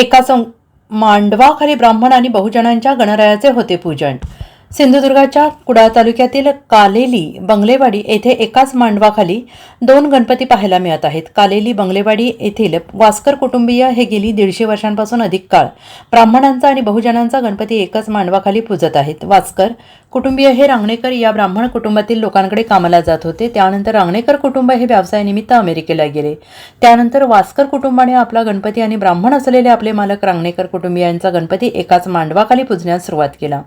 एकाच मांडवाखाली ब्राह्मण आणि बहुजनांच्या गणरायाचे होते पूजन. सिंधुदुर्गाच्या कुडाळ तालुक्यातील कालेली बंगलेवाडी येथे एकाच मांडवाखाली दोन गणपती पाहायला मिळत आहेत. कालेली बंगलेवाडी येथील वास्कर कुटुंबीय हे गेली दीडशे वर्षांपासून अधिक काळ ब्राह्मणांचा आणि बहुजनांचा गणपती एकाच मांडवाखाली पूजत आहेत. वास्कर कुटुंबीय हे रांगणेकर या ब्राह्मण कुटुंबातील लोकांकडे कामाला जात होते. त्यानंतर रांगणेकर कुटुंब हे व्यवसायानिमित्त अमेरिकेला गेले. त्यानंतर वास्कर कुटुंबाने आपला गणपती आणि ब्राह्मण असलेले आपले मालक रांगणेकर कुटुंबियांचा गणपती एकाच मांडवाखाली पूजण्यास सुरुवात केला.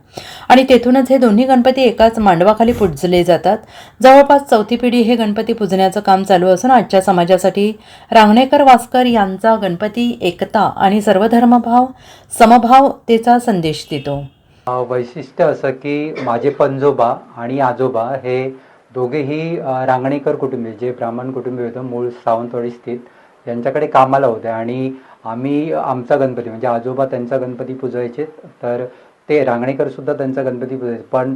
आणि तेथून तेथूनच हे दोन्ही गणपती एकाच मांडवाखाली पूजले जातात. जवळपास चौथी पिढी हे गणपती पूजण्याचं काम चालू असून आजच्या समाजासाठी रांगणेकर वास्कर यांचा गणपती एकता आणि सर्वधर्मभाव समभावतेचा संदेश देतो. वैशिष्ट्य असं की माझे पंजोबा आणि आजोबा हे दोघेही रांगणेकर कुटुंबीय जे ब्राह्मण कुटुंबीय होतं मूळ सावंतवाडी स्थित यांच्याकडे कामाला होते. आणि आम्ही आमचा गणपती म्हणजे आजोबा त्यांचा गणपती पुजायचे तर ते रांगणेकर सुद्धा त्यांचा गणपती पण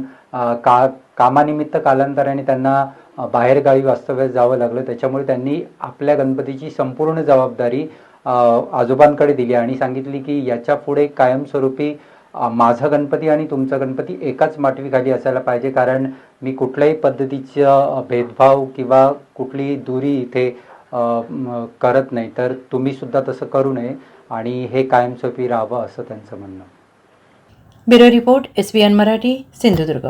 का कामानिमित्त कालांतराने त्यांना बाहेरगावी वास्तव्यास जावं लागलं. त्याच्यामुळे त्यांनी आपल्या गणपतीची संपूर्ण जबाबदारी आजोबांकडे दिली आणि सांगितली की याच्यापुढे कायमस्वरूपी माझा गणपती आणि तुमचा गणपती एकाच माटवीखाली असायला पाहिजे. कारण मी कुठल्याही पद्धतीचा भेदभाव किंवा कुठलीही दुरी इथे करत नाही. तर तुम्ही सुद्धा तसं करू नये आणि हे कायमस्वरूपी राहावं असं त्यांचं म्हणणं. Bureau report S B N Marathi Sindhudurg.